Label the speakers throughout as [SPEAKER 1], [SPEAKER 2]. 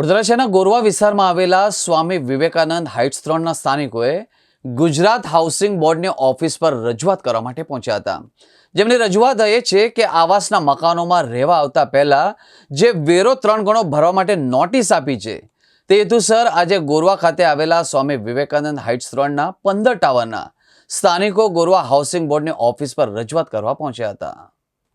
[SPEAKER 1] વડોદરા શહેરના ગોરવા વિસ્તારમાં આવેલા સ્વામી વિવેકાનંદ હાઇટ્સ ત્રણના સ્થાનિકોએ ગુજરાત હાઉસિંગ બોર્ડની ઓફિસ પર રજૂઆત કરવા માટે પહોંચ્યા હતા. જેમની રજૂઆત એ છે કે આવાસના મકાનોમાં રહેવા આવતા પહેલાં જે વેરો ત્રણ ગણો ભરવા માટે નોટિસ આપી છે, તે હેતુસર આજે ગોરવા ખાતે આવેલા સ્વામી વિવેકાનંદ હાઇટ્સ ત્રણના પંદર ટાવરના સ્થાનિકો ગોરવા હાઉસિંગ બોર્ડની ઓફિસ પર રજૂઆત કરવા પહોંચ્યા હતા.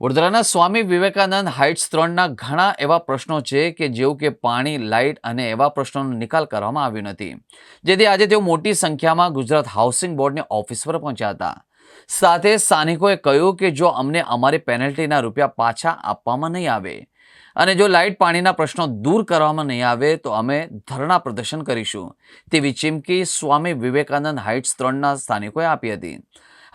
[SPEAKER 1] વડોદરાના સ્વામી વિવેકાનંદ હાઇટ્સ ત્રણના ઘણા એવા પ્રશ્નો છે કે જેવું કે પાણી, લાઇટ અને એવા પ્રશ્નોનો નિકાલ કરવામાં આવ્યો નથી. જેથી આજે તેઓ મોટી સંખ્યામાં ગુજરાત હાઉસિંગ બોર્ડની ઓફિસ પર પહોંચ્યા હતા. સાથે સ્થાનિકોએ કહ્યું કે જો અમને અમારી પેનલ્ટીના રૂપિયા પાછા આપવામાં નહીં આવે અને જો લાઇટ પાણીના પ્રશ્નો દૂર કરવામાં નહીં આવે તો અમે ધરણા પ્રદર્શન કરીશું, તેવી ચીમકી સ્વામી વિવેકાનંદ હાઇટ્સ ત્રણના સ્થાનિકોએ આપી હતી.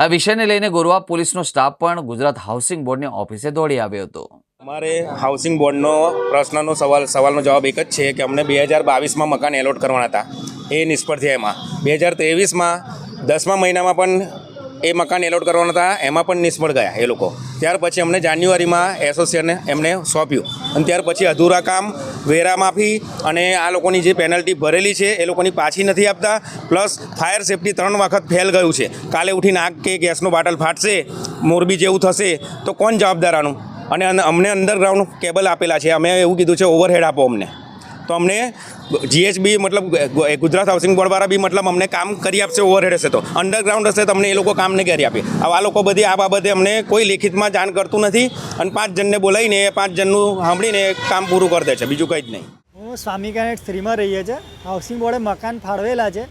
[SPEAKER 1] આ વિષયને લઈને ગોરવા પોલીસનો સ્ટાફ પણ ગુજરાત હાઉસિંગ બોર્ડની ઓફિસે દોડી આવ્યો હતો.
[SPEAKER 2] અમારે હાઉસિંગ બોર્ડનો પ્રશ્નનો સવાલ, સવાલનો જવાબ એક જ છે કે અમને બે હજાર બાવીસમાં મકાન એલોટ કરવાના હતા. એ નિષ્ફળ થયા એમાં. બે હજાર ત્રેવીસમાં, દસમા મહિનામાં પણ એ મકાન એલોટ કરવાના હતા. એમાં પણ નિષ્ફળ ગયા એ લોકો. ત્યાર પછી અમને જાન્યુઆરીમાં એસોસિએશને એમને સોંપ્યું. અને ત્યાર પછી અધૂરા કામ, વેરા માફી અને આ લોકોની જે પેનલ્ટી ભરેલી છે, એ લોકોની પાછી નથી આપતા. પ્લસ ફાયર સેફટી ત્રણ વખત ફેલ ગયું છે. કાલે ઉઠીને આગ કે ગેસનું બાટલ ફાટશે, મોરબી જેવું થશે, તો કોણ જવાબદાર આનું? અને અમને અંડરગ્રાઉન્ડ કેબલ આપેલા છે. અમે એવું કીધું છે ઓવરહેડ આપો અમને. તો અમને જીએચબી મતલબ ગુજરાત હાઉસિંગ બોર્ડવાળા બી મતલબ અમને કામ કરી આપશે ઓવરહેડ હશે તો. અંડરગ્રાઉન્ડ હશે તો અમને એ લોકો કામ નહીં કરી આપે. આ લોકો બધી આ બાબતે અમને કોઈ લેખિતમાં જાણ કરતું નથી અને પાંચ જણને બોલાવીને એ પાંચ જણનું સાંભળીને કામ પૂરું કરી દે છે. બીજું કંઈ જ નહીં.
[SPEAKER 3] હું સ્વામી કેનેટ થ્રીમાં રહીએ છીએ હાઉસિંગ બોર્ડે મકાન ફાળવેલા છે.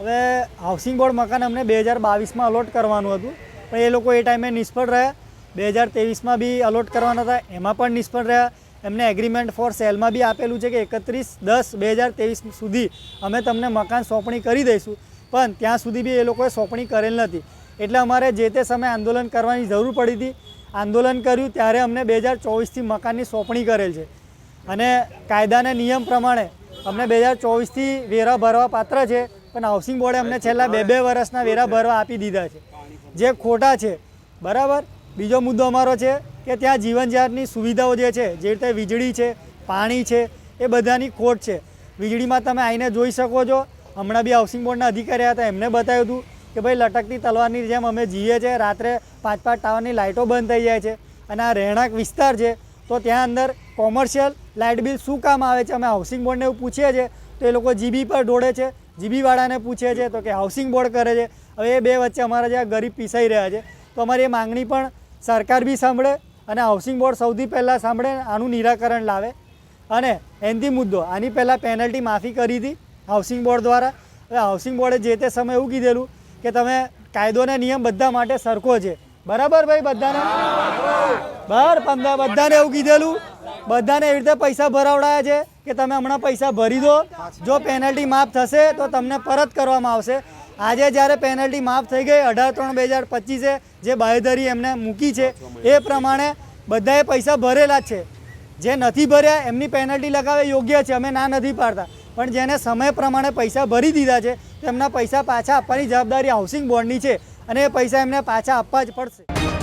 [SPEAKER 3] હવે હાઉસિંગ બોર્ડ મકાન અમને બે હજાર બાવીસમાં અલોટ કરવાનું હતું. પણ એ લોકો એ ટાઈમે નિષ્ફળ રહ્યા. બે હજાર ત્રેવીસમાં બી અલોટ કરવાના હતા. એમાં પણ નિષ્ફળ રહ્યા. એમને એગ્રીમેન્ટ ફોર સેલમાં બી આપેલું છે કે એકત્રીસ દસ બે હજાર ત્રેવીસ સુધી અમે તમને મકાન સોંપણી કરી દઈશું. પણ ત્યાં સુધી બી એ લોકોએ સોંપણી કરેલ નથી. એટલે અમારે જે તે સમયે આંદોલન કરવાની જરૂર પડી હતી. આંદોલન કર્યું ત્યારે અમને બે હજાર ચોવીસથી મકાનની સોંપણી કરેલ છે. અને કાયદાના નિયમ પ્રમાણે અમને બે હજાર ચોવીસથી વેરા ભરવા પાત્ર છે. પણ હાઉસિંગ બોર્ડે અમને છેલ્લા બે બે વર્ષના વેરા ભરવા આપી દીધા છે. જે ખોટા છે. બરાબર? બીજો મુદ્દો અમારો છે. કે ત્યાં જીવન જાતની સુવિધાઓ જે છે, જે રીતે વીજળી છે, પાણી છે, એ બધાની ખોટ છે. વીજળીમાં તમે આવીને જોઈ શકો છો. હમણાં બી હાઉસિંગ બોર્ડના અધિકારી હતા, એમને બતાવ્યું હતું કે ભાઈ લટકતી તલવારની જેમ અમે જીએ છીએ, રાત્રે પાંચ પાંચ ટાવરની લાઇટો બંધ થઈ જાય છે અને આ રહેણાંક વિસ્તાર છે, તો ત્યાં અંદર કોમર્શિયલ લાઇટ બિલ શું કામ આવે છે, અમે હાઉસિંગ બોર્ડને એવું પૂછીએ છીએ, તો એ લોકો જીબી પર ઢોળે છે, જીબીવાળાને પૂછે છે, તો કે હાઉસિંગ બોર્ડ કરે છે. હવે એ બે વચ્ચે અમારા જે ગરીબ પીસાઈ રહ્યા છે, તો અમારી એ માંગણી પણ સરકાર બી સાંભળે અને હાઉસિંગ બોર્ડ સૌથી પહેલાં સાંભળે, આનું નિરાકરણ લાવે. અને એનથી મુદ્દો, આની પહેલાં પેનલ્ટી માફી કરી હતી હાઉસિંગ બોર્ડ દ્વારા. હવે હાઉસિંગ બોર્ડે જે તે સમયે એવું કીધેલું કે તમે કાયદો અને નિયમ બધા માટે સરખો છે. બરાબર ભાઈ બધાને? બરાબર. પંદર બધાને એવું કીધેલું. બધાને એવી રીતે પૈસા ભરાવડાયા છે કે તમે હમણાં પૈસા ભરી દો. જો પેનલ્ટી માફ થશે તો તમને પરત કરવામાં આવશે. આજે જ્યારે પેનલ્ટી માફ થઈ ગઈ, અઢાર ત્રણ બે હજાર પચીસે જે બાહેધરી એમને મૂકી છે, એ પ્રમાણે બધાએ પૈસા ભરેલા છે. જે નથી ભર્યા, એમની પેનલ્ટી લગાવે યોગ્ય છે, અમે ના નથી પાડતા. પણ જેને સમય પ્રમાણે પૈસા ભરી દીધા છે, તેમના પૈસા પાછા આપવાની જવાબદારી હાઉસિંગ બોર્ડની છે અને એ પૈસા એમને પાછા આપવા જ પડશે.